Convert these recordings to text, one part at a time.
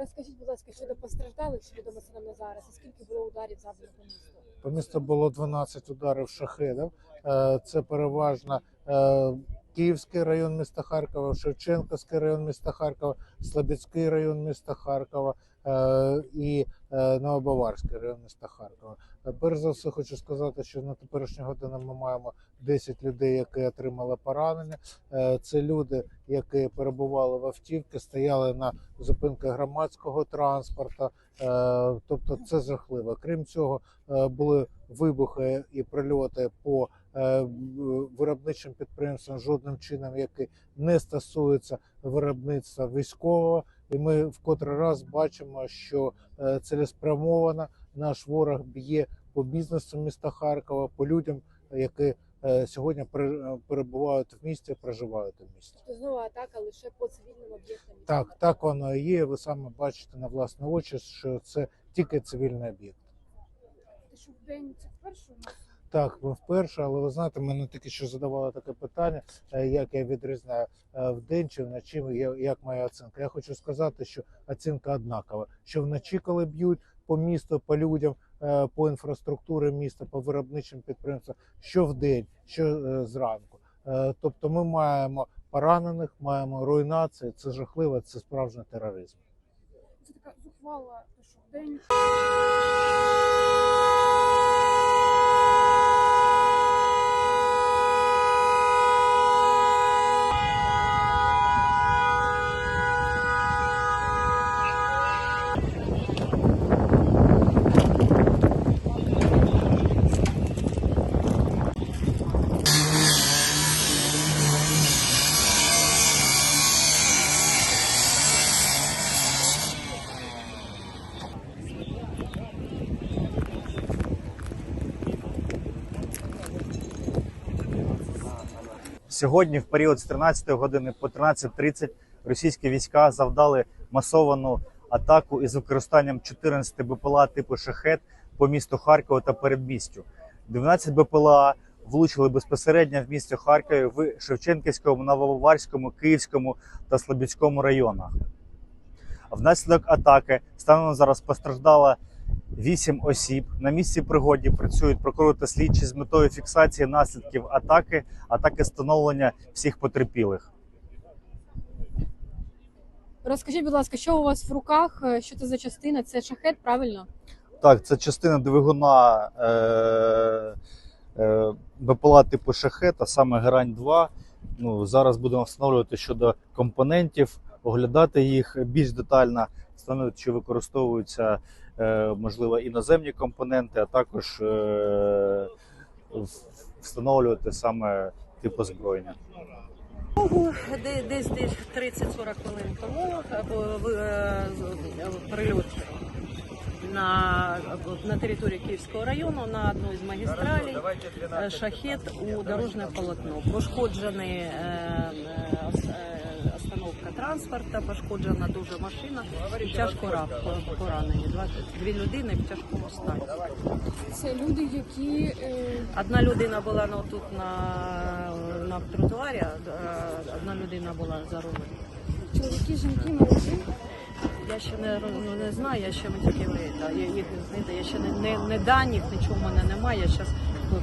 Розкажіть, будь ласка, щодо постраждалих, що відомо саме на зараз, і скільки було ударів завдано по місту? По місту було 12 ударів шахедів. Е, Це переважно е, Київський район міста Харкова, Шевченківський район міста Харкова, Слобідський район міста Харкова е, і е, Новобаварський район міста Харкова. Е, Перш за все, хочу сказати, що на теперішню годину ми маємо 10 людей, які отримали поранення. Це люди, які перебували в автівці, стояли на зупинках громадського транспорту. Тобто це жахливо. Крім цього, були вибухи і прильоти по виробничим підприємствам, жодним чином, які не стосуються виробництва військового. І ми вкотре раз бачимо, що е, цілеспрямовано наш ворог б'є по бізнесу міста Харкова, по людям, які е, сьогодні пере- перебувають в місті, проживають у місті. Тобто знову атака лише по цивільним об'єктам. Так, так воно і є. Ви саме бачите на власні очі, що це тільки цивільний об'єкт. Що в день це вперше у нас? Так, ми вперше, але ви знаєте, мене тільки що задавали таке питання, е, як я відрізняю е, вдень чи вночі, як моя оцінка. Я хочу сказати, що оцінка однакова. Що вночі, коли б'ють по місту, по людям, е, по інфраструктурі міста, по виробничим підприємствам, що вдень, що зранку. Тобто ми маємо поранених, маємо руйнації. Це жахливо, це справжній тероризм. Це така зухвала, що в Сьогодні, в період з 13 години по 13.30, російські війська завдали масовану атаку із використанням 14 БПЛА типу шахет по місту Харкова та передмістю. 12 БПЛА влучили безпосередньо в місті Харкові в Шевченківському, Нововарському, Київському та Слобідському районах. Внаслідок атаки станом зараз постраждало 8 осіб. На місці пригоді працюють прокурори та слідчі з метою фіксації наслідків атаки, а також встановлення всіх потерпілих. Розкажіть, будь ласка, що у вас в руках? Е, Що це за частина? Це шахет, правильно? Так, це частина двигуна е, е, БПЛА типу шахет, а саме Герань 2. Ну, зараз будемо встановлювати щодо компонентів, оглядати їх більш детально, встановлювати, чи використовуються е, можливо іноземні компоненти, а також е, встановлювати саме тип озброєння. Десь десь 30-40 хвилин тому е, з- прильот на, на території Київського району на одну із магістралей шахет у дорожне полотно. Пошкоджений е, е, ос- транспорта транспорту, пошкоджена дуже машина і тяжко поранені. Дві людини в тяжкому стані. Це люди, які е, Одна людина була ну, тут на, на тротуарі, одна людина була за рулем. чоловіки, жінки, молоді. Я ще не, ну, не знаю, я ще ми тільки ви, да, я, їх, знаєте, я ще не, не, не даних, нічого в мене немає, я зараз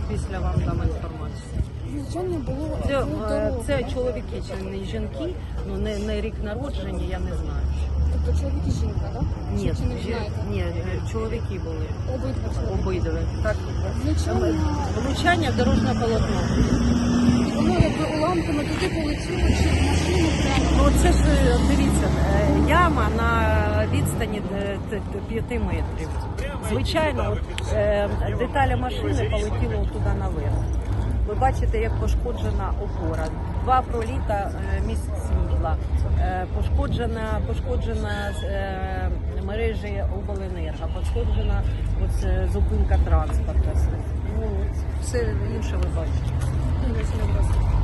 після вам дам інформацію. Було Це, е, це чоловіки чи не жінки, ну не, не рік народження, я не знаю. Тобто чоловік і жінка, так? Ні, Чи не знаєте? ні, е, чоловіки були, Обидва чоловіки. обидва. Так, влучання в дорожнє полотно. воно якби уламками туди полетіло, чи в машину прямо. Ну це ж е, дивіться, яма на відстані 5 метрів. Звичайно, от, е, деталі машини полетіли туди наверх. Ви бачите, як пошкоджена опора. Два проліта е, місць світла, Е, пошкоджена, пошкоджена мережі обленерго, пошкоджена от, зупинка транспорту. Ну, все інше ви бачите. Просто.